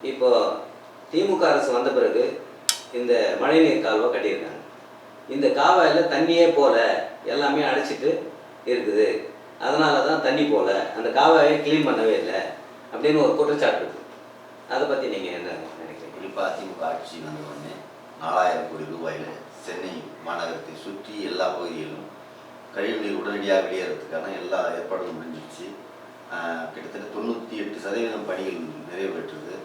இப்போ திமுக அரசு வந்த பிறகு இந்த மழைநீர் கால்வாய் கட்டியிருக்காங்க. இந்த காவாயில் தண்ணியே போல எல்லாமே அடைச்சிட்டு இருக்குது. அதனால தான் தண்ணி போல அந்த காவாயை க்ளீன் பண்ணவே இல்லை அப்படின்னு ஒரு குற்றச்சாட்டு இருக்கு. அதை பற்றி நீங்கள் என்ன நினைக்கிறீங்க? குறிப்பாக திமுக ஆட்சி வந்த உடனே நாலாயிரம் கோடி ரூபாயில் சென்னை மாநகரத்தை சுற்றி எல்லா பகுதிகளிலும் கழிவுநீர் உடனடியாக வெளியேறதுக்கான எல்லா ஏற்பாடுகளும் முடிஞ்சிச்சு கிட்டத்தட்ட தொண்ணூற்றி எட்டு சதவீதம் பணிகள் நிறைவேற்றுது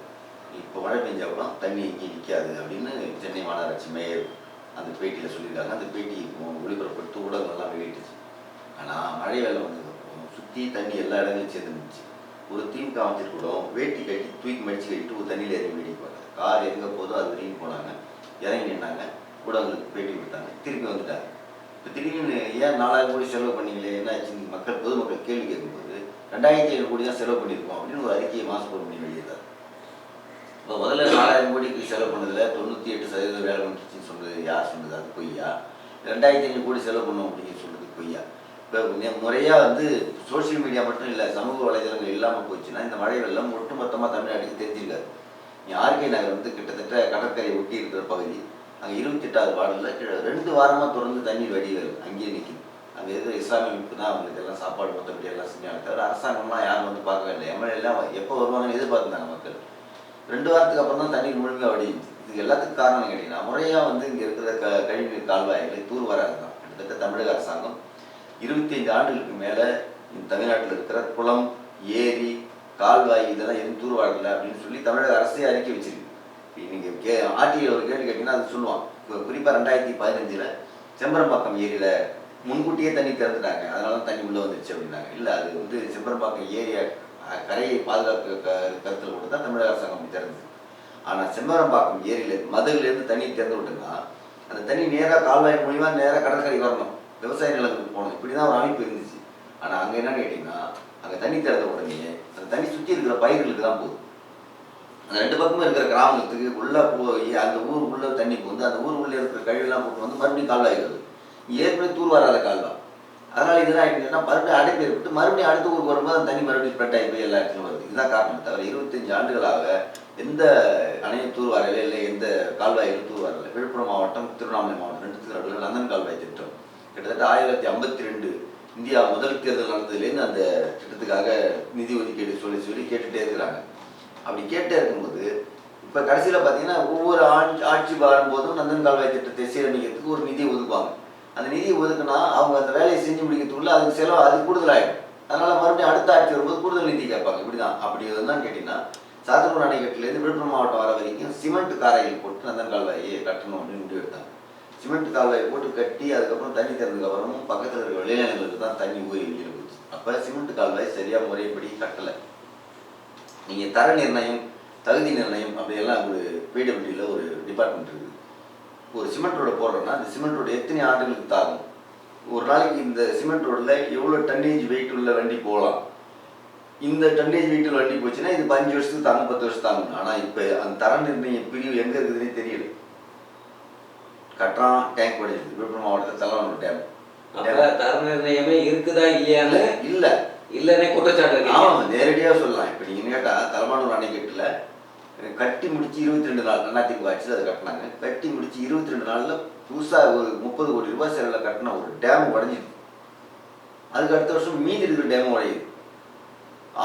இப்போ மழை பெஞ்சா கூட தண்ணி எங்கேயும் நிற்காது அப்படின்னு சென்னை மாநகராட்சி மேயர் அந்த பேட்டியில் சொல்லியிருக்காங்க. அந்த பேட்டி இப்போ ஊடகங்கள்லாம் வெளியிட்டுச்சு. ஆனால் மழை வெள்ளம் வந்ததுக்கப்புறம் சுற்றி தண்ணி எல்லா இடங்களையும் நின்றுச்சு ஒரு தீம் காமிச்சிட்டு கூட வேட்டி கட்டி தூக்கி மடிச்சு கட்டிட்டு ஒரு தண்ணியில் இறங்கி வேடிக்கை கார் எங்கே போதோ அது வரைக்கும் போனாங்க. இறங்கி நின்னாங்க. ஊடகங்களுக்கு பேட்டி கொடுத்தாங்க. திருப்பி வந்துட்டாங்க. இப்போ திடீர்னு ஏன் நாலாயிரம் கோடி செலவு பண்ணீங்களே? என்ன ஆச்சு மக்கள் பொதுமக்கள் கேள்வி கேட்கும்போது ரெண்டாயிரத்தி ஐநூறு கோடி தான் செலவு பண்ணியிருக்கோம் அப்படின்னு ஒரு அறிக்கையை மாசு பண்ணி வெளியிட்டார் இப்போ முதல்ல நாலாயிரம் கோடிக்கு செலவு பண்ணதில் தொண்ணூற்றி எட்டு சதவீதம் வேலை வந்துச்சுன்னு சொன்னது யார் சொன்னது அது பொய்யா? ரெண்டாயிரத்தி அஞ்சு கோடி செலவு பண்ணோம் அப்படின்னு சொல்கிறது பொய்யா? இப்போ முறையாக வந்து சோஷியல் மீடியா மட்டும் இல்லை சமூக வலைதளங்கள் இல்லாமல் போச்சுன்னா இந்த மழை வெள்ளம் ஒட்டுமொத்தமாக தமிழ்நாட்டுக்கு தெரிஞ்சிருக்காது. நீ ஆர்கே நகர் வந்து கிட்டத்தட்ட கடற்கரை ஒட்டி இருக்கிற பகுதி. அங்கே இருபத்தெட்டாவது வார்டில் ரெண்டு வாரமாக தொடர்ந்து தண்ணீர் வடிகள் அங்கேயே நிற்கும் அங்கே எதுவும் இஸ்லாமிய அமைப்பு தான் அவங்களுக்கு எல்லாம் சாப்பாடு மற்றபடி எல்லாம் செஞ்சாங்க தவிர அரசாங்கம்லாம் யாரும் வந்து பார்க்கவே இல்லை. எம்எல்ஏ எல்லாம் எப்போ வருவாங்கன்னு எதிர்பார்த்துருந்தாங்க மக்கள். ரெண்டு வாரத்துக்கு அப்புறம் தான் தண்ணீர் முழுமையாக வடியுது. இதுக்கு எல்லாத்துக்கும் காரணம் கேட்டீங்கன்னா முறையாக வந்து இங்கே இருக்கிற க கழிவுநீர் கால்வாய்களை தூர் வராது தான் கிட்டத்தட்ட தமிழக அரசாங்கம் இருபத்தைந்து ஆண்டுகளுக்கு மேலே இந்த தமிழ்நாட்டில் இருக்கிற குளம் ஏரி கால்வாய் இதெல்லாம் எதுவும் தூர் அப்படின்னு சொல்லி தமிழக அரசே அறிக்கை வச்சிருக்கு. நீங்கள் கே ஆர்டிஐ ஒரு கேள்வி கேட்டிங்கன்னா அது சொல்லுவான். இப்போ குறிப்பாக ரெண்டாயிரத்தி பதினஞ்சில் செம்பரம்பாக்கம் ஏரியில் முன்கூட்டியே தண்ணி திறந்துட்டாங்க. அதனால தான் தண்ணி உள்ளே வந்துருச்சு அப்படின்னாங்க. இல்லை அது வந்து செம்பரம்பாக்கம் ஏரியா கரையை பாதுகாக்க க- கருத்தில் கொண்டு தான் தமிழக அரசாங்கம் திறந்தது. ஆனால் செம்பரம்பாக்கம் ஏரியிலேருந்து மதுகிலேருந்து தண்ணி திறந்து விட்டுன்னா அந்த தண்ணி நேராக கால்வாய் மூலிமா நேராக கடற்கரை வரணும். விவசாய நிலத்துக்கு போகணும். இப்படி தான் ஒரு அமைப்பு இருந்துச்சு. ஆனால் அங்கே என்னன்னு கேட்டிங்கன்னா அங்கே தண்ணி திறந்த உடனே அந்த தண்ணி சுற்றி இருக்கிற பயிர்களுக்கு தான் போகுது அந்த ரெண்டு பக்கமும் இருக்கிற கிராமத்துக்கு உள்ளே போய் அந்த ஊர் உள்ள தண்ணி போகுது அந்த ஊர் உள்ளே இருக்கிற கழிவுலாம் போட்டு வந்து மறுபடியும் கால்வாய் வருது. ஏற்கனவே தூர் வராத கால்வாய். அதனால இதெல்லாம் ஆகிட்டுன்னா மறுபடியும் அடைப்பு ஏற்பட்டு மறுபடியும் அடுத்த ஊருக்கு வரும்போது அந்த தண்ணி மறுபடியும் ஸ்ப்ரெட் ஆகி போய் எல்லா இடத்துலையும் வருது. இதுதான் காரணம் தவிர இருபத்தஞ்சு ஆண்டுகளாக எந்த அணையும் தூர் வரவே இல்லை எந்த கால்வாயிலும் தூர் வரல விழுப்புரம் மாவட்டம் திருவண்ணாமலை மாவட்டம் ரெண்டுத்துக்கு நடுவில் லந்தன் கால்வாய் திட்டம். கிட்டத்தட்ட ஆயிரத்தி தொள்ளாயிரத்தி ஐம்பத்தி ரெண்டு இந்தியா முதல் தேர்தல் நடந்ததுலேருந்து அந்த திட்டத்துக்காக நிதி ஒதுக்கீடு சொல்லி சொல்லி கேட்டுகிட்டே இருக்கிறாங்க. அப்படி கேட்டே இருக்கும்போது இப்போ கடைசியில் பார்த்தீங்கன்னா ஒவ்வொரு ஆட்சி ஆட்சி வரும்போதும் நந்தன் கால்வாய் திட்டத்தை சீரமைக்கிறதுக்கு ஒரு நிதி ஒதுக்குவாங்க. அந்த நிதியை ஒதுக்குனா அவங்க அந்த வேலையை செஞ்சு முடிக்கிறதுக்குள்ள அதுக்கு செலவு அது கூடுதலாயிடும். அதனால மறுபடியும் அடுத்த ஆட்சி வரும்போது கூடுதல் நிதி கேட்பாங்க. இப்படிதான். அப்படி என்னன்னு கேட்டிங்கன்னா சாத்தனூர் அணைக்கட்டுலேருந்து விழுப்புரம் மாவட்டம் வர வரைக்கும் சிமெண்ட் காரைகள் போட்டு நந்தன் கால்வாயை கட்டணும் அப்படின்னு முடிவு எடுத்தாங்க. சிமெண்ட் கால்வாயை போட்டு கட்டி அதுக்கப்புறம் தண்ணி திறந்ததுக்கப்புறமும் பக்கத்தில் இருக்கிற விளைநிலங்களுக்கு தான் தண்ணி ஊறி வெளியில் போச்சு. அப்போ சிமெண்ட் கால்வாய் சரியாக முறைப்படி கட்டலை. நீங்கள் தர நிர்ணயம் தகுதி நிர்ணயம் அப்படியெல்லாம் ஒரு பிடபிள்யூவில் ஒரு டிபார்ட்மெண்ட் இருக்குது. ஒரு சிமெண்ட் ரோடு போடுறோன்னா அந்த சிமெண்ட் ரோடு எத்தனை ஆண்டுகளுக்கு தாகும் ஒரு நாளைக்கு இந்த சிமெண்ட் ரோடில் எவ்வளோ டன்னேஜ் வெயிட் உள்ள வண்டி போகலாம்? இந்த டன்னேஜ் உள்ள வண்டி போச்சுன்னா இது அஞ்சு வருஷத்துக்கு தாங்கும் பத்து வருஷம் தாங்கும். ஆனால் இப்போ அந்த தர நிர்ணயம் பிரிவு எங்கே இருக்குதுன்னே தெரியல. கட்டுறான் டேங்க் உடைஞ்சிது. விழுப்புரம் மாவட்டத்தில் தலவானூர் டேம் தர நிர்ணயமே இருக்குதா இல்லையான்னு இல்லை இல்லைன்னே குற்றச்சாட்டு ஆமாம் நேரடியாக சொல்லலாம். இப்போ நீங்கள் கேட்டால் தலமானூர் அணைக்கட்டில் கட்டி முடிச்சு இருபத்தி ரெண்டு நாள் அண்ணாத்திக்கு ஆட்சி அதை கட்டினாங்க. கட்டி முடிச்சு இருபத்தி ரெண்டு நாளில் புதுசாக ஒரு முப்பது கோடி ரூபாய் செலவில் கட்டின ஒரு டேம் உடஞ்சிது. அதுக்கு அடுத்த வருஷம் மீதி இருக்கிற டேம் உடையுது.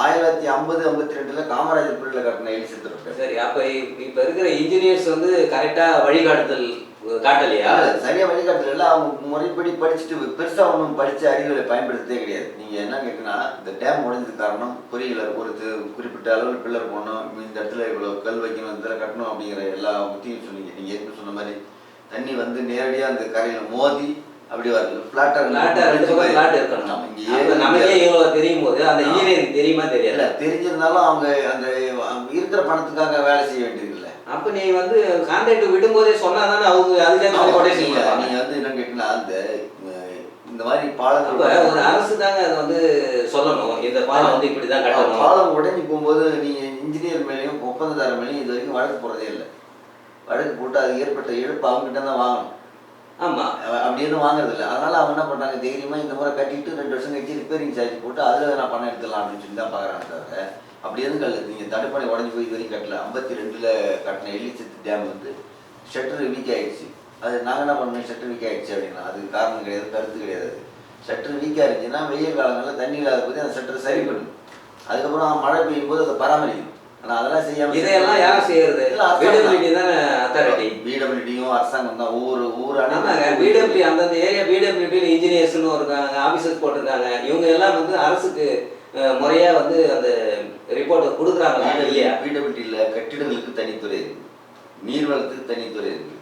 ஆயிரத்தி தொள்ளாயிரத்தி ஐம்பது ஐம்பத்தி ரெண்டில் காமராஜர் பிள்ளைல கட்டின எலிசெத்துற டேம் சரி அப்போ இப்போ இருக்கிற இன்ஜினியர்ஸ் வந்து கரெக்டாக வழிகாட்டுதல் காட்டலையா? சரியா வழிகாட்டுல. இல்ல அவங்க முறைப்படி படிச்சுட்டு பெருசா ஒன்றும் படிச்ச அறிவுகளை பயன்படுத்ததே கிடையாது. நீங்க என்ன கேட்டீங்கன்னா இந்த டேம் உடைஞ்சதுக்கு காரணம் பொறியியல ஒரு தி- குறிப்பிட்ட அளவில் பில்லர் போடணும் இந்த இடத்துல இவ்வளவு கல் வைக்கணும் இந்த இடத்துல கட்டணும் அப்படிங்கிற எல்லா பத்தியும் சொன்னீங்க. நீங்க ஏற்கனவே சொன்ன மாதிரி தண்ணி வந்து நேரடியா அந்த கரையில மோதி அப்படி வரல பிளாட்டா பிளாட்டா ரெண்டு பக்கம் பிளாட் இருக்கணும். இங்க அப்ப நமக்கே இவ்வளவு தெரியும் போது அந்த இன்ஜினியரிங் தெரியுமா தெரியல தெரிஞ்சிருந்தாலும் அவங்க அந்த இருக்கிற பணத்துக்காக வேலை செய்ய வேண்டியது இல்லை அப்ப நீ வந்து கான்ட்ராக்ட் விடும்போதே சொன்னாதானே அவங்க அதுக்கேற்ற மாதிரி கொட்டேஷன் நீங்க வந்து என்ன கேட்டீங்கன்னா அந்த இந்த மாதிரி பாலங்கள் ஒரு அரசு தாங்க அது வந்து சொல்லணும். இந்த பாலம் வந்து இப்படிதான் கட்டணும். பாலம் உடஞ்சி போகும்போது நீங்க இன்ஜினியர் மேலேயும் ஒப்பந்ததாரர் மேலேயும் இது வரைக்கும் வழக்கு போடுறதே இல்லை. வழக்கு போட்டு அது ஏற்பட்ட இழப்பு அவங்ககிட்ட தான் வாங்கணும். ஆமா. அவ- அப்படி எதுவும் வாங்குறது இல்லை. அதனால அவங்க என்ன பண்றாங்க தைரியமா இந்த முறை கட்டிட்டு ரெண்டு வருஷம் கழிச்சு ரிப்பேரிங் சார்ஜ் போட்டு அதுல நான் பணம் எடுத்துடலாம் அப்படின்னு சொல்லி தான் பாக்குறாங்க தவிர அப்படி கல் நீங்கள் தடுப்பணை உடஞ்சி போய் வரைக்கும் கட்டல. ஐம்பத்தி ரெண்டில் கட்டின எலிச்சத்து டேம் வந்து ஷட்டர் வீக் ஆயிடுச்சு. அது நாங்கள் என்ன பண்ணோம்? ஷட்டர் வீக் ஆயிடுச்சு அப்படின்னா அது காரணம் கிடையாது கருத்து கிடையாது. ஷட்டர் வீக்காக இருந்துச்சுன்னா வெயில் காலங்களில் தண்ணி இல்லாத போது அந்த ஷட்டர் சரி பண்ணும். அதுக்கப்புறம் மழை பெய்யும் போது அதை பராமரிக்கும் ஆனால் அதெல்லாம் செய்யாமல் இதையெல்லாம் யார் செய்யறது? பிடபிள்யூடி தானே. அத்தாரிட்டி பிடபிள்யூடியும் அரசாங்கம் தான். ஒவ்வொரு ஒவ்வொரு ஆமாங்க. பிடபிள்யூ அந்தந்த ஏரியா பிடபிள்யூடி இன்ஜினியர்ஸ்னு இருக்காங்க ஆபீசர்ஸ் போட்டிருக்காங்க. இவங்க எல்லாம் வந்து அரசுக்கு அஹ், முறையா வந்து அந்த ரிப்போர்ட் கொடுக்குறாங்களா இல்லையா? பிடபிள்யூடியில் கட்டிடங்களுக்கு தனித்துறை இருக்கு. நீர்வளத்துக்கு தனித்துறை இருக்கு.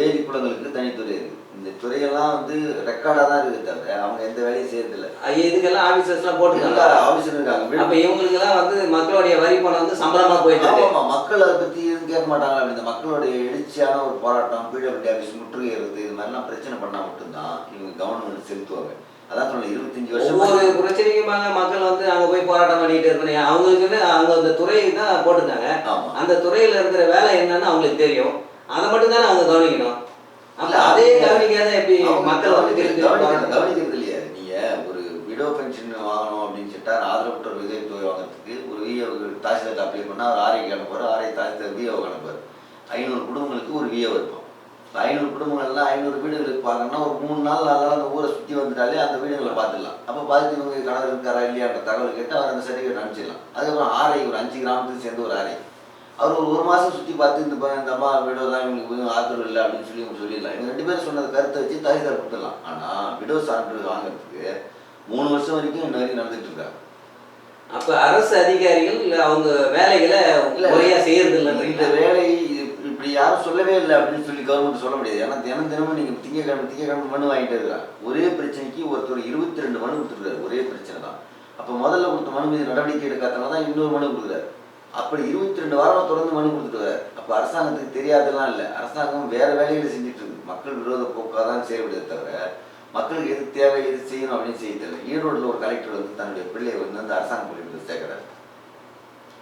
ஏரி குளங்களுக்கு தனித்துறை இருக்கு. இந்த துறையெல்லாம் வந்து ரெக்கார்டாக தான் இருக்குது தவிர அவங்க எந்த வேலையும் செய்யறதில்ல இதுக்கெல்லாம் எல்லா போட்டிருக்காங்க? ஆஃபீஸரும் இருக்காங்க? அப்ப இவங்களுக்கு எல்லாம் வந்து மக்களுடைய வரி பணம் வந்து சம்பளமா போயிட்டு இருக்கு. ஆமா, மக்கள் அதை பத்தி எதுவும் கேட்க மாட்டாங்க இந்த மக்களுடைய எழுச்சியான ஒரு போராட்டம் பிடபிள்யூ ஆஃபீஸ் முற்றுகையிறது இது மாதிரிலாம் பிரச்சனை பண்ணா மட்டும்தான் இவங்க கவர்மெண்ட் செலுத்துவாங்க. அதான் சொன்னேன் இருபத்தஞ்சு வருஷம் ஒவ்வொரு பிரச்சனைக்குமாங்க மக்கள் வந்து அங்க போய் போராட்டம் பண்ணிட்டு இருக்கணும். அவங்களுக்கு அவங்க அந்த துறை தான் போட்டிருக்காங்க அந்த துறையில இருக்கிற வேலை என்னன்னு அவங்களுக்கு தெரியும். அதை மட்டும் தானே அவங்க கவனிக்கணும். அப்ப அதே கவனிக்காத எப்படி மக்கள் வந்து கவனிக்கிறது இல்லையா? நீங்க ஒரு விடோ பென்ஷன் வாங்கணும் அப்படின்னு சொல்லிட்டா ஆதரவற்ற விதவை தொகை வாங்குறதுக்கு ஒரு விஏ தாசில்தார் அப்ளை பண்ணா அவர் ஆர்ஐக்கு அனுப்புவார் ஆர்ஐ தாசில்தார் விஏஓ அனுப்புவார். ஐநூறு குடும்பங்களுக்கு ஒரு இருக்கும் இந்த ஐநூறு குடும்பங்கள்லாம் ஐநூறு வீடுகளுக்கு பார்க்கணும்னா ஒரு மூணு நாள் நாலு நாள் அந்த ஊரை சுற்றி வந்துட்டாலே அந்த வீடுகளை பார்த்துடலாம். அப்போ பார்த்துட்டு இவங்க கணவர் இருக்காரா இல்லையான்ற தகவல் கேட்டு அவர் அந்த சர்டிஃபிகேட் அனுப்பிச்சிடலாம். அதுக்கப்புறம் ஆர்ஐ ஒரு அஞ்சு கிராமத்துக்கு சேர்ந்து ஒரு ஆர்ஐ அவர் ஒரு ஒரு மாதம் சுற்றி பார்த்து இந்த இந்த அம்மா விடோ தான் இவங்களுக்கு கொஞ்சம் ஆதரவு இல்லை அப்படின்னு சொல்லி இவங்க சொல்லிடலாம். இவங்க ரெண்டு பேரும் சொன்னது கருத்தை வச்சு தாசில்தார் கொடுத்துடலாம். ஆனால் விடோ சான்று வாங்குறதுக்கு மூணு வருஷம் வரைக்கும் இன்ன வரைக்கும் நடந்துட்டு இருக்காங்க. அப்ப அரசு அதிகாரிகள் இல்ல அவங்க வேலைகளை இல்ல. முறையா செய்யறது இந்த இல்லைன்றீங்களா வேலை இப்படி யாரும் சொல்லவே இல்லை அப்படின்னு சொல்லி கவர்மெண்ட் சொல்ல முடியாது. ஏன்னா தினம் தினமும் நீங்கள் திங்கக்கிழமை திங்கக்கிழமை மனு வாங்கிட்டு இருக்கிறாங்க ஒரே பிரச்சனைக்கு ஒருத்தர் இருபத்தி ரெண்டு மனு கொடுத்துருக்காரு. ஒரே பிரச்சனை தான். அப்போ முதல்ல கொடுத்த மனு மீது நடவடிக்கை எடுக்காதனால தான் இன்னொரு மனு கொடுக்குறாரு. அப்படி இருபத்தி ரெண்டு வாரம் தொடர்ந்து மனு கொடுத்துட்டு வராரு அப்போ அரசாங்கத்துக்கு தெரியாதெல்லாம் இல்லை. அரசாங்கம் வேற வேலைகளை செஞ்சுட்டு இருக்கு. மக்கள் விரோத போக்காக தான் செயல்படுதே தவிர மக்களுக்கு எது தேவை எது செய்யணும் அப்படின்னு செய்ய தெரியல ஈரோட்டில் ஒரு கலெக்டர் வந்து தன்னுடைய பிள்ளையை வந்து அந்த அரசாங்க பள்ளிக்கூடத்தில் சேர்க்குறாரு.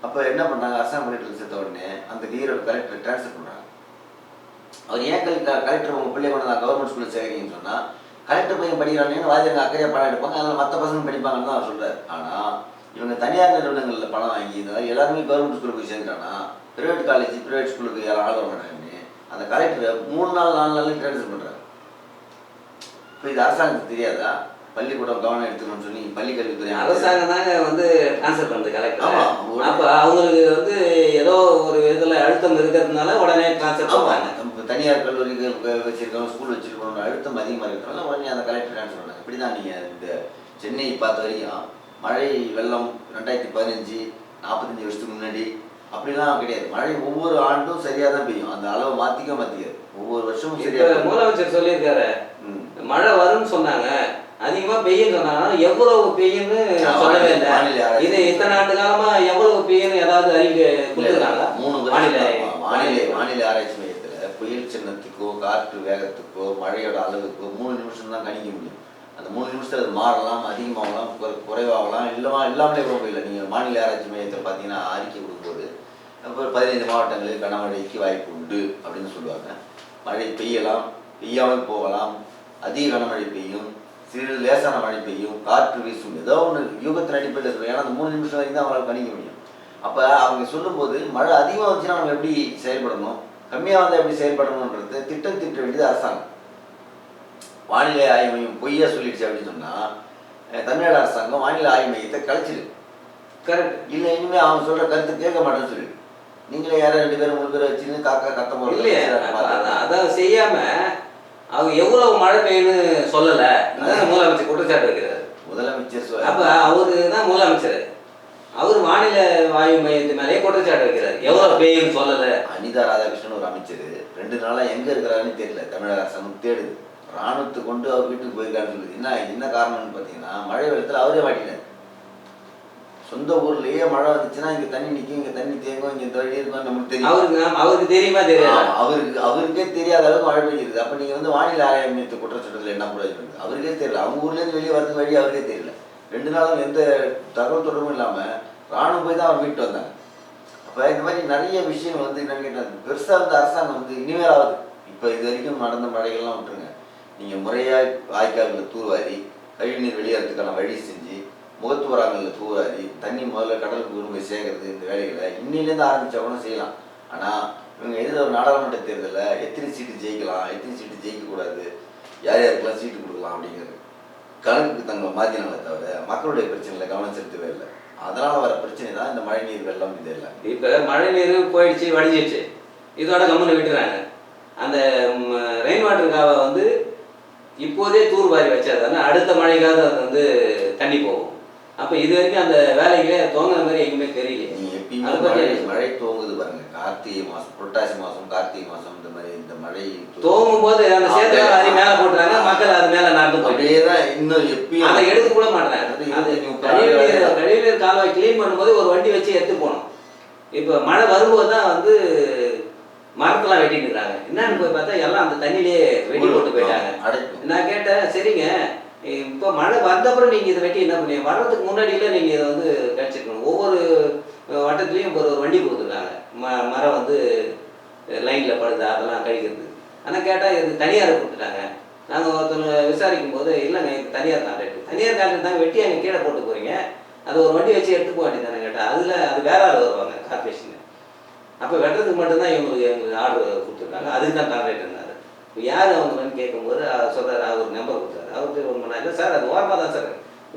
அப்போ என்ன பண்ணாங்க? அசாம் பள்ளிக்கூடத்தில் சேர்த்த உடனே அந்த ஈரோடு கலெக்டர் ட்ரான்ஸ்ஃபர் பண்ணுறாங்க அவர் ஏன் கலெக்டர் கலெக்டர் உங்கள் பிள்ளை கொண்டு நான் கவர்மெண்ட் ஸ்கூலில் சேர்க்குறீங்கன்னு சொன்னால் கலெக்டர் பையன் படிக்கிறானேன்னு வாத்தியாங்க அக்கறையாக பணம் எடுப்பாங்க. அதில் மற்ற பசங்க படிப்பாங்கன்னு தான் அவர் சொல்கிறார் ஆனால் இவங்க தனியார் நிறுவனங்களில் பணம் வாங்கி இந்த மாதிரி எல்லாருமே கவர்மெண்ட் ஸ்கூலுக்கு போய் சேர்ந்துட்டாங்கன்னா ப்ரைவேட் காலேஜ் ப்ரைவேட் ஸ்கூலுக்கு யாரும் ஆள் வர மாட்டாங்கன்னு அந்த கலெக்டரை மூணு நாள் நாலு நாள் ட்ரான்ஸ்ஃபர் பண்ணுறாங்க இப்போ இது அரசாங்கத்துக்கு தெரியாதா? பள்ளிக்கூடம் கவனம் எடுத்துக்கணும்னு சொல்லி பள்ளி கல்வித்துறை அமைச்சர் அரசாங்கம் தாங்க வந்து ட்ரான்ஸ்ஃபர் பண்ணுது. கலெக்டர் அப்ப அவங்களுக்கு வந்து ஏதோ ஒரு இதுல அழுத்தம் இருக்கிறதுனால உடனே ட்ரான்ஸ்ஃபர் பண்ணுவாங்க தனியார் கல்லூரிகள் வச்சிருக்கோம் ஸ்கூல் வச்சிருக்கோம் அழுத்தம் அதிகமாக இருக்கிறனால உடனே அந்த கலெக்டர் ட்ரான்ஸ்ஃபர் பண்ணாங்க. இப்படி தான் நீங்கள் இந்த சென்னை பார்த்த வரைக்கும் மழை வெள்ளம் ரெண்டாயிரத்தி பதினஞ்சு நாற்பத்தஞ்சு வருஷத்துக்கு முன்னாடி அப்படிலாம் கிடையாது. மழை ஒவ்வொரு ஆண்டும் சரியாக தான் பெய்யும். அந்த அளவை மாற்றிக்க மாற்றிக்காது ஒவ்வொரு வருஷமும் சரியாக முதலமைச்சர் சொல்லியிருக்காரு. மழை வரும்னு சொன்னாங்க. அதிகமா பெய்யும் சொன்னாங்க. எவ்வளவு பெய்யும்னு சொல்லவே இல்லை. இது இத்தனை ஆண்டு காலமா எவ்வளவு பெய்யும்னு ஏதாவது அறிக்கை கொடுத்துருக்காங்க மூணு வானிலை வானிலை வானிலை ஆராய்ச்சி மையத்தில் புயல் சின்னத்துக்கோ காற்று வேகத்துக்கோ மழையோட அளவுக்கோ மூணு நிமிஷம் தான் கணிக்க முடியும். அந்த மூணு நிமிஷத்தில் அது மாறலாம் அதிகமாகலாம் குறை- குறைவாகலாம் இல்லமா இல்லாமலே கூட போயிடல நீங்கள் வானிலை ஆராய்ச்சி மையத்தில் பார்த்தீங்கன்னா அறிக்கை கொடுக்கும்போது அப்புறம் பதினைந்து மாவட்டங்களில் கனமழைக்கு வாய்ப்பு உண்டு அப்படின்னு சொல்லுவாங்க. மழை பெய்யலாம் பெய்யாமல் போகலாம் அதிக கனமழை பெய்யும் சிறிது லேசான மழை பெய்யும் காற்று வீசும் ஏதோ ஒன்று யூகத்தின் அடிப்படையில் இருக்கும் ஏன்னா அந்த மூணு நிமிஷம் வரைக்கும் தான் அவங்களால கணிக்க முடியும். அப்போ அவங்க சொல்லும்போது மழை அதிகமாக வந்துச்சுன்னா நம்ம எப்படி செயல்படணும்? கம்மியாக வந்தால் எப்படி செயல்படணுன்றது திட்டம் திட்ட வேண்டியது அரசாங்கம். வானிலை ஆய்வு மையம் பொய்யா சொல்லிடுச்சு அப்படின்னு சொன்னால் தமிழ்நாடு அரசாங்கம் வானிலை ஆய்வு மையத்தை கலைச்சிடு கரெக்ட் இல்லை இனிமேல் அவன் சொல்கிற கருத்து கேட்க மாட்டேன்னு சொல்லிடு நீங்களே யாரோ ரெண்டு பேரும் மூணு பேரை வச்சுன்னு காக்கா கத்த இல்லையே. போகிறது அதான் அதான் செய்யாம அவங்க எவ்வளவு மழை பெய்யும்னு சொல்லல. முதலமைச்சர் குற்றச்சாட்டு வைக்கிறாரு. முதலமைச்சர் அப்ப அவரு தான் முதலமைச்சர். அவர் வானிலை வாயு மையத்து மேலேயே குற்றச்சாட்டு வைக்கிறார். எவ்வளவு பெய்யும்னு சொல்லல. அனிதா ராதாகிருஷ்ணன் ஒரு அமைச்சர். ரெண்டு நாளா எங்க இருக்கிறாருன்னு தெரியல. தமிழக அரசாங்கம் தேடுது. ராணுவத்தை கொண்டு அவர் வீட்டுக்கு போயிருக்காருன்னு சொல்லுது. என்ன என்ன காரணம்னு பார்த்தீங்கன்னா மழை வெள்ளத்தில் அவரே மாட்டினார் சொந்த ஊர்லயே மழை வந்துச்சுன்னா இங்க தண்ணி நிற்கும் இங்க தண்ணி தேங்கும் இங்க இந்த வழி இருக்கும் நமக்கு தெரியும். அவருக்கு அவருக்கு தெரியுமா தெரியாது? அவருக்கு அவருக்கே தெரியாத அளவுக்கு மழை பெய்யுது. அப்ப நீங்க வந்து வானிலை ஆராய்ச்சி மையத்தை குற்றச்சாட்டுல என்ன இருக்கு? அவருக்கே தெரியல. அவங்க ஊர்ல இருந்து வெளியே வரதுக்கு வழி அவருக்கே தெரியல. ரெண்டு நாளும் எந்த தகவல் தொடர்பும் இல்லாம ராணுவம் போய் தான் அவர் மீட்டு வந்தாங்க. அப்ப இந்த மாதிரி நிறைய விஷயங்கள் வந்து என்னன்னு கேட்டா பெருசா வந்து அரசாங்கம் வந்து இனிமேலாவது இப்ப இது வரைக்கும் நடந்த மழைகள்லாம் விட்டுருங்க. நீங்க முறையா வாய்க்கால்களை தூர்வாரி கழிவுநீர் வெளியேறதுக்கான வழி செஞ்சு முகத்துவராங்கல்ல தூராதி தண்ணி முதல்ல கடலுக்கு கொண்டு போய் சேர்க்கறது இந்த வேலைகளை இன்னிலேருந்து ஆரம்பிச்சா கூட செய்யலாம். ஆனால் இவங்க எதிர ஒரு நாடாளுமன்ற தேர்தலில் எத்தனை சீட்டு ஜெயிக்கலாம் எத்தனை சீட்டு ஜெயிக்கக்கூடாது யார் யாருக்கெல்லாம் சீட்டு கொடுக்கலாம் அப்படிங்கிறது. கணக்கு தங்களை மாற்றினாங்களே தவிர மக்களுடைய பிரச்சனையில் கவனம் செலுத்தவே இல்லை. அதனால் வர பிரச்சனை தான் இந்த மழைநீர் வெள்ளம் இதெல்லாம் இப்போ மழை நீர் போயிடுச்சு வடிஞ்சிடுச்சு இதோட கம்முன்னு விட்டுறாங்க அந்த ரெயின் வாட்டர் காவை வந்து இப்போதே தூர் வாரி வச்சாதானே அடுத்த மழைக்காவது அது வந்து தண்ணி போகும். அப்போ இது வரைக்கும் அந்த வேலைகளே துவங்குற மாதிரி எங்கேயுமே தெரியல. அதை மழை துவங்குது பாருங்க. கார்த்திகை மாசம் புரட்டாசி மாசம் கார்த்திகை மாசம் இந்த மாதிரி இந்த மழை துவங்கும் போது அந்த சேத்துல வாரி மேலே போட்டுறாங்க மக்கள் அது மேலே நடந்து அப்படியே தான் இன்னும் எப்பயும் அதை எடுத்து கூட மாட்டாங்க அது அது கழிவுநீர் கால்வாய் க்ளீன் பண்ணும்போது ஒரு வண்டி வச்சு எடுத்து போகணும். இப்போ மழை வரும்போது தான் வந்து மரத்தெல்லாம் வெட்டிட்டு இருக்காங்க என்னன்னு போய் பார்த்தா எல்லாம் அந்த தண்ணியிலேயே வெட்டி போட்டு போயிட்டாங்க. நான் கேட்டேன் சரிங்க. இப்போ மழை வந்தப்புறம் நீங்கள் இதை வெட்டி என்ன பண்ணுவீங்க வர்றதுக்கு முன்னாடியில் நீங்கள் இதை வந்து கழிச்சிருக்கணும். ஒவ்வொரு வட்டத்துலேயும் ஒரு ஒரு வண்டி கொடுத்துருக்காங்க. ம மரம் வந்து லைனில் படுது அதெல்லாம் கழிக்கிறது. ஆனால் கேட்டால் இது தனியார் கொடுத்துட்டாங்க. நாங்கள் ஒருத்தர் விசாரிக்கும் போது இல்லைங்க இது தனியார் கான்ட்ராக்ட். தனியார் கான்ட்ராக்ட் தான் வெட்டி அங்கே கீழே போட்டு போகிறீங்க அது ஒரு வண்டி வச்சு எடுத்து போக வேண்டியதானே கேட்டால் அதில் அது வேற ஆள் வருவாங்க கார்பரேஷன் அப்போ வெட்டுறதுக்கு மட்டும்தான் இவங்களுக்கு எங்களுக்கு ஆர்டர் கொடுத்துருக்காங்க. அதுக்கு தான் கான்ட்ராக்ட் இருந்தார் இப்போ யார் அவங்கன்னு கேட்கும்போது அவர் சொல்கிறார் அவர் நம்பர் கொடுத்தாரு. அவருக்கு ஒரு மணி இல்லை சார் அது ஓரமாக தான் சார்.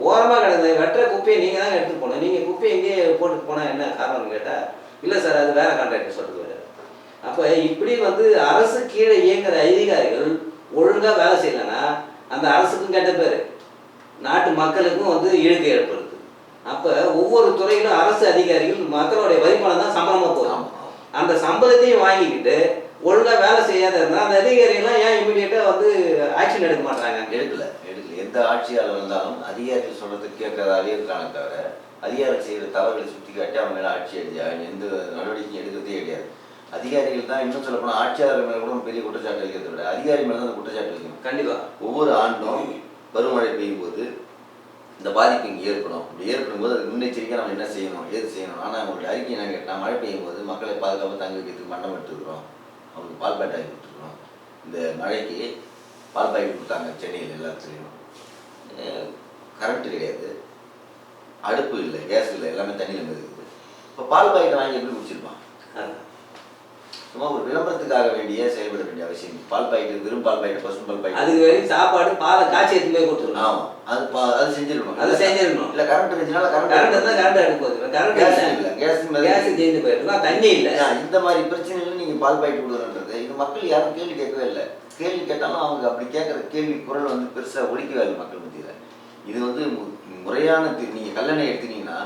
ஓரமாக கிடக்குது. வெட்டுற குப்பையை நீங்கள் தான் எடுத்து போகணும். நீங்கள் குப்பையை எங்கேயே போட்டு போனால் என்ன காரணம்னு கேட்டால் இல்லை சார் அது வேற கான்ட்ராக்ட் சொல்லிட்டு போயிட்டார் அப்போ இப்படி வந்து அரசு கீழே இயங்குற அதிகாரிகள் ஒழுங்காக வேலை செய்யலைன்னா அந்த அரசுக்கும் கெட்ட பேர். நாட்டு மக்களுக்கும் வந்து இழுக்கு ஏற்படுது. அப்போ ஒவ்வொரு துறையிலும் அரசு அதிகாரிகள் மக்களுடைய வரிப்பணம் தான் சம்பளமாக ஆமா. அந்த சம்பளத்தையும் வாங்கிக்கிட்டு ஒழுங்கா வேலை செய்யாத இருந்தால் அந்த அதிகாரிகள்லாம் ஏன் இமீடியட்டாக வந்து ஆக்ஷன் எடுக்க மாட்டாங்க எடுக்கல எடுக்கல. எந்த ஆட்சியாளர் வந்தாலும் அதிகாரிகள் சொல்றது கேட்கறதாலே இருக்கானே தவிர அதிகாரிகள் செய்யற தவறுகளை சுட்டி காட்டி அவங்க மேல ஆட்சி அடி எந்த நடவடிக்கையும் எடுக்கிறதே கிடையாது. அதிகாரிகள் தான் இன்னும் சொல்ல போனா ஆட்சியாளர் மேல கூட பெரிய குற்றச்சாட்டு வைக்கிறத விட அதிகாரி மேல தான் அந்த குற்றச்சாட்டு வைக்கணும். கண்டிப்பா. ஒவ்வொரு ஆண்டும் பருவமழை பெய்யும் போது இந்த பாதிப்பு இங்கே ஏற்படும். இப்படி ஏற்படும் போது அதுக்கு முன்னெச்சரிக்கை நம்ம என்ன செய்யணும் ஏது செய்யணும்? ஆனால் அவங்களுடைய அறிக்கை என்ன கேட்டால் மழை பெய்யும் போது மக்களை பாதுகாப்பாக தங்க வைக்கிறதுக்கு மண்டம் எடுத்துக்கிறோம் அவங்களுக்கு பால் பாக்கெட் வாங்கி கொடுத்துருக்குறோம் இந்த மழைக்கு பால் பாக்கெட் கொடுத்தாங்க சென்னையில் எல்லாத்துலேயும். கரண்ட் கிடையாது. அடுப்பு இல்லை கேஸ் இல்லை எல்லாமே தண்ணியில் இருக்குது இப்போ பால் பாக்கெட் வாங்கி எப்படி குடிச்சிருப்பான். சும்மா ஒரு விளம்பரத்துக்காக வேண்டிய செயல்பட வேண்டிய அவசியம். பால் பாக்கெட் வெறும் பால் பாக்கெட் பசும் பால் பாக்கெட் அதுக்கு வரைக்கும் சாப்பாடு பாலை காய்ச்சி எடுத்து போய் கொடுத்துருணும் ஆமா. அது பா- அது செஞ்சிருக்கணும் அது செஞ்சிடணும். இல்ல கரண்ட் இருந்துச்சுனால கரண்ட் கரண்ட் இருந்தால் கரண்ட் போகுது. கரண்ட் கேஸ் இல்லை. கேஸ் கேஸ் ஜெயிந்து போயிருக்கோம் தண்ணி இல்லை. இந்த மாதிரி பிரச்சனைகள் நீங்க பால் பாக்கெட் கொடுக்குறன்றது இது மக்கள் யாரும் கேள்வி கேட்கவே இல்லை. கேள்வி கேட்டாலும் அவங்க அப்படி கேட்குற கேள்வி குரல் வந்து பெருசா ஒழிக்கவே இல்லை மக்கள் மத்தியில. இது வந்து முறையான தி- நீங்க கல்லணை எடுத்தீங்கன்னா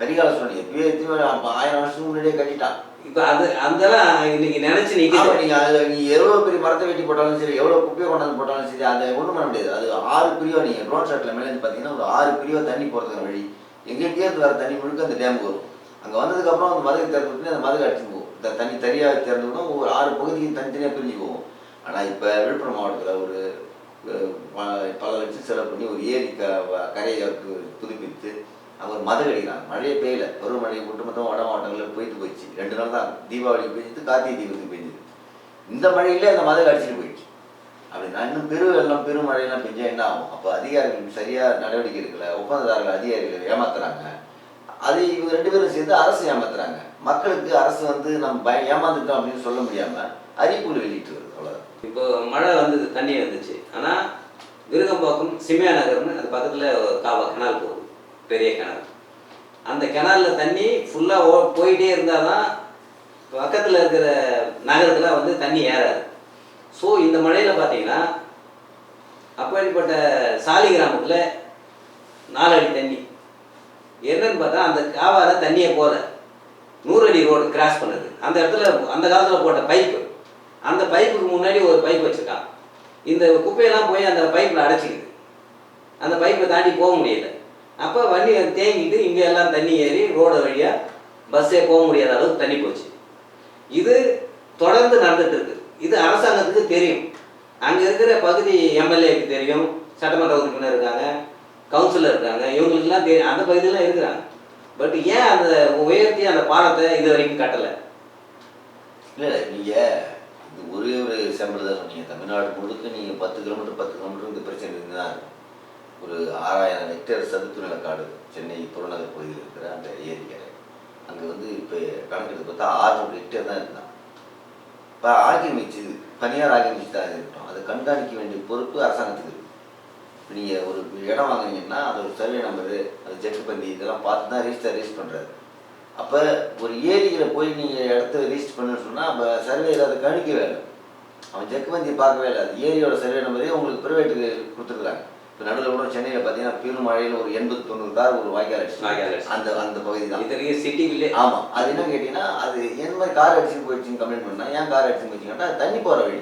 கரிகால சோழன் எப்பயோ எத்தனையோ அப்ப ஆயிரம் வருஷத்துக்கு முன்னாடியே கட்டிட்டான். இப்போ அது அதெல்லாம் இன்னைக்கு நினைச்சு நிற்கிது நீங்க அதுல நீ எவ்வளவு பெரிய மரத்தை வெட்டி போட்டாலும் சரி எவ்வளவு குப்பையை கொண்டாந்து போட்டாலும் சரி அதை ஒண்ணும் பண்ண முடியாது. அது ஆறு பிரிவா நீங்க ட்ரோன் ஷாட்ல மேல இருந்து பாத்தீங்கன்னா ஒரு ஆறு பிரிவா தண்ணி போறதுக்கு வழி. எங்கெங்கேயோ இருந்து வர தண்ணி முழுக்க அந்த டேமுக்கு வரும். அங்க வந்ததுக்கு அப்புறம் அந்த மதுரை திறந்து அந்த மதுரை அடிச்சு போகும். இந்த தண்ணி தனியா திறந்து ஒரு ஆறு பகுதியும் தனித்தனியாக பிரிஞ்சு போகும் ஆனால் இப்போ விழுப்புரம் மாவட்டத்தில் ஒரு ப- பல லட்சம் செலவு பண்ணி ஒரு ஏரி க கரையை புதுப்பித்து அங்க மதம் மதுரை அடிக்கிறாங்க மழையே பெய்யல. பருவமழை ஒட்டுமொத்தம் வட மாவட்டங்களில் போயிட்டு போயிடுச்சு. ரெண்டு நாள் தான் தீபாவளிக்கு பெஞ்சது கார்த்திகை தீபத்துக்கு பெஞ்சது. இந்த மழையிலே அந்த மதம் அடிச்சுட்டு போயிடுச்சு. அப்படின்னா இன்னும் பெரு வெள்ளம் பெருமழையெல்லாம் பெஞ்சால் என்ன ஆகும்? அப்போ அதிகாரிகள் சரியாக நடவடிக்கை எடுக்கல ஒப்பந்ததாரர்கள் அதிகாரிகள் ஏமாத்துறாங்க. அது இவங்க ரெண்டு பேரும் சேர்ந்து அரசு ஏமாத்துறாங்க. மக்களுக்கு அரசு வந்து நம்ம பய ஏமாந்துட்டோம் அப்படின்னு சொல்ல முடியாம அறிவிப்புகள் வெளியிட்டு வருது. அவ்வளவுதான். இப்போ மழை வந்தது தண்ணி வந்துச்சு. ஆனால் விருகம்பாக்கம் சிமியா நகர்னு அது பக்கத்தில் காவா கெனால் போகுது. பெரிய கிணறு அந்த கிணறுல தண்ணி ஃபுல்லாக ஓ போயிட்டே இருந்தால் தான் பக்கத்தில் இருக்கிற நகரத்தில் வந்து தண்ணி ஏறாது. ஸோ இந்த மழையில் பார்த்தீங்கன்னா அப்படிப்பட்ட சாலி கிராமத்தில் நாலு அடி தண்ணி. என்னன்னு பார்த்தா அந்த காவால தண்ணியை போகிற நூறு அடி ரோடு கிராஸ் பண்ணுது. அந்த இடத்துல அந்த காலத்தில் போட்ட பைப்பு அந்த பைப்புக்கு முன்னாடி ஒரு பைப் வச்சுருக்கான். இந்த குப்பையெல்லாம் போய் அந்த பைப்பில் அடைச்சிக்குது. அந்த பைப்பை தாண்டி போக முடியல. அப்போ வண்டி தேங்கிட்டு இங்கே எல்லாம் தண்ணி ஏறி ரோடு வழியாக பஸ்ஸே போக முடியாத அளவுக்கு தண்ணி போச்சு. இது தொடர்ந்து நடந்துட்டு இருக்கு. இது அரசாங்கத்துக்கு தெரியும். அங்கே இருக்கிற பகுதி எம்எல்ஏக்கு தெரியும். சட்டமன்ற உறுப்பினர் இருக்காங்க. கவுன்சிலர் இருக்காங்க. இவங்களுக்குலாம் தெரியும். அந்த பகுதியெல்லாம் இருக்கிறாங்க. பட் ஏன் அந்த உயர்த்தி அந்த பாடத்தை இது வரைக்கும் கட்டலை? இல்லை நீங்கள் நீங்க இது ஒரே ஒரு செம்பல் தான் சொன்னீங்க. தமிழ்நாடு முழுக்க நீங்க பத்து கிலோமீட்டர் பத்து கிலோமீட்டர் இந்த பிரச்சனை இருந்துதான் இருக்கும். ஒரு ஆறாயிரம் ஹெக்டேர் சதுப்பு நிலக்காடு சென்னை புறநகர் பகுதியில் இருக்கிற அந்த ஏரிக்கரை அங்கே வந்து இப்போ கணக்கெடுத்து பார்த்தா ஆறுநூறு ஹெக்டேர் தான் இருந்தான். இப்போ ஆக்கிரமிச்சு தனியார் ஆக்கிரமிச்சு தான் இருக்கட்டும். அதை கண்காணிக்க வேண்டிய பொறுப்பு அரசாங்கத்துக்கு இருக்கு. நீங்கள் ஒரு இடம் வாங்குனீங்கன்னா அது ஒரு சர்வே நம்பரு அது ஜெக்கு பந்தி இதெல்லாம் பார்த்து தான் ரிஜிஸ்டர் ரிஜிஸ்ட் பண்ணுறாரு அப்போ ஒரு ஏரியில் போய் நீங்கள் இடத்த ரிஜிஸ்டர் பண்ணுன்னு சொன்னால் அப்போ சர்வேயில் அதை கணிக்கவே இல்லை. அவன் ஜெக்கு பந்தியை பார்க்கவே இல்லை. அது ஏரியோட சர்வே நம்பரே உங்களுக்கு ப்ரைவேட்டுக்கு கொடுத்துருக்காங்க இப்போ நடுவில் கூட சென்னையில் பார்த்தீங்கன்னா பெருமழையில் ஒரு எண்பது தொண்ணூறு கார் ஒரு வாய்க்கால் அடிச்சு. அந்த அந்த பகுதி தான். இத்தனைக்கும் சிட்டிக்குள்ளே ஆமாம் அது என்ன கேட்டிங்கன்னா அது எந்த மாதிரி கார் அடிச்சுன்னு போயிடுச்சுன்னு கம்ப்ளைண்ட் பண்ணா ஏன் கார் அடிச்சுன்னு போயிடுச்சுன்னு கேட்டால் தண்ணி போகிற வழி.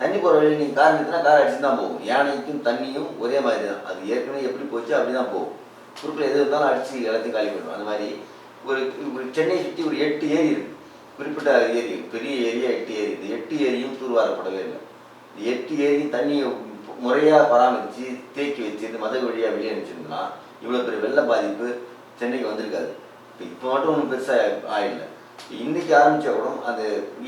தண்ணி போகிற வழி நீங்கள் கார் நிறுத்தினா கார் அடிச்சு தான் போகும். யானைக்கும் தண்ணியும் ஒரே மாதிரி தான். அது ஏற்கனவே எப்படி போச்சு அப்படி தான் போகும். குறுக்கில் எது இருந்தாலும் அடித்து எல்லாத்தையும் காலி பண்ணும் அந்த மாதிரி ஒரு ஒரு சென்னையை சுற்றி ஒரு எட்டு ஏரி இருக்குது குறிப்பிட்ட ஏரி பெரிய ஏரியா எட்டு ஏரி. இந்த எட்டு ஏரியும் தூர்வாரப்படவே இல்லை. எட்டு ஏரியும் தண்ணியை முறையாக பராமரித்து தேக்கி வச்சு இந்த மத வழியாக வெளியே அனுப்பிச்சிருந்தா இவ்வளோ பெரிய வெள்ள பாதிப்பு சென்னைக்கு வந்திருக்காது. இப்போ இப்போ மட்டும் ஒன்றும் பெருசாக ஆயிடல. இன்றைக்கி ஆரம்பித்தா கூட அந்த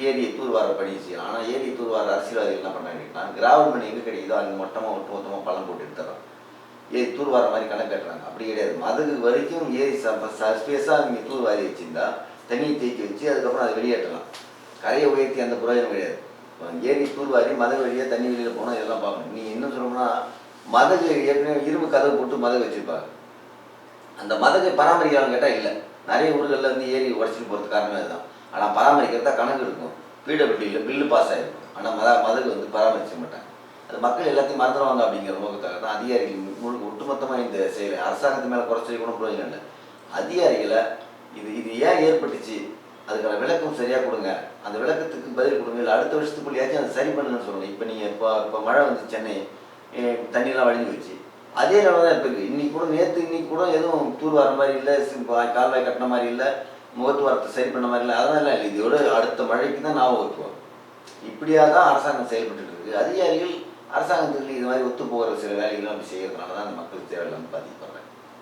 ஏரியை தூர்வார பணி செய்யலாம் ஆனால் ஏரி தூர்வார அரசியல்வாதிகள் என்ன பண்ணாங்கன்னா கிராவல் மணி எங்கே கிடைக்குதோ அங்கே மொத்தமாக ஒட்டு மொத்தமாக பழம் போட்டு எடுத்துறோம் ஏரி தூர்வார மாதிரி கணக்கு கட்டுறாங்க. அப்படி கிடையாது. மதுகு வரைக்கும் ஏரி ஸ்பேஸாக நீங்கள் தூர்வாரி வச்சுருந்தா தண்ணியை தேக்கி வச்சு அதுக்கப்புறம் அதை வெளியேற்றலாம். கரையை உயர்த்தி அந்த புரோஜனம் கிடையாது. ஏரி தூர்வாரி மத வழியாக தண்ணி வெளியில் போனால் இதெல்லாம் பார்க்கணும். நீங்கள் என்ன சொல்லணும்னா மதகு ஏற்கனவே இரும்பு கதவு போட்டு மதகு வச்சுருப்பாங்க. அந்த மதகை பராமரிக்கிறான்னு கேட்டால் இல்லை. நிறைய ஊர்களில் வந்து ஏரி உடச்சிட்டு போகிறது காரணமே அதுதான். ஆனால் பராமரிக்கிறதா கணக்கு இருக்கும். பிடபிள்யூடியில் பில்லு பாஸ் ஆகிருக்கும் ஆனால் மத மதகு வந்து பராமரிக்க மாட்டாங்க. அது மக்கள் எல்லாத்தையும் மறந்துடுவாங்க அப்படிங்கிற நோக்கத்தாக தான் அதிகாரிகள் முழு ஒட்டுமொத்தமாக இந்த செயலை அரசாங்கத்து மேலே குறைச்சல் கூட பிரயோஜனம் இல்லை. அதிகாரிகளை இது இது ஏன் ஏற்பட்டுச்சு? அதுக்கான விளக்கம் சரியாக கொடுங்க. அந்த விளக்கத்துக்கு பதில் கொடுங்க. இல்லை அடுத்த வருஷத்துக்குள்ளேயாச்சும் அதை சரி பண்ணுங்கன்னு சொல்லணும் இப்போ நீங்கள் இப்போ இப்போ மழை வந்து சென்னை தண்ணியெல்லாம் வழிஞ்சு வச்சு அதே நிலமை தான் இப்போ இருக்குது இன்னைக்கு கூட நேற்று இன்னைக்கு கூட எதுவும் தூர் வர மாதிரி இல்லை கால்வாய் கட்டின மாதிரி இல்லை முகத்து வரத்தை சரி பண்ண மாதிரி இல்லை அதெல்லாம் இல்லை. இதோட அடுத்த மழைக்கு தான் ஞாபகம் ஒத்துவோம் இப்படியாக தான் அரசாங்கம் செயல்பட்டு இருக்கு. அதிகாரிகள் அரசாங்கத்துக்கு இது மாதிரி ஒத்து போகிற சில வேலைகளும் அப்படி செய்யறதுனால தான் அந்த மக்களுக்கு தேவையில்லாமல் பாதிக்கும்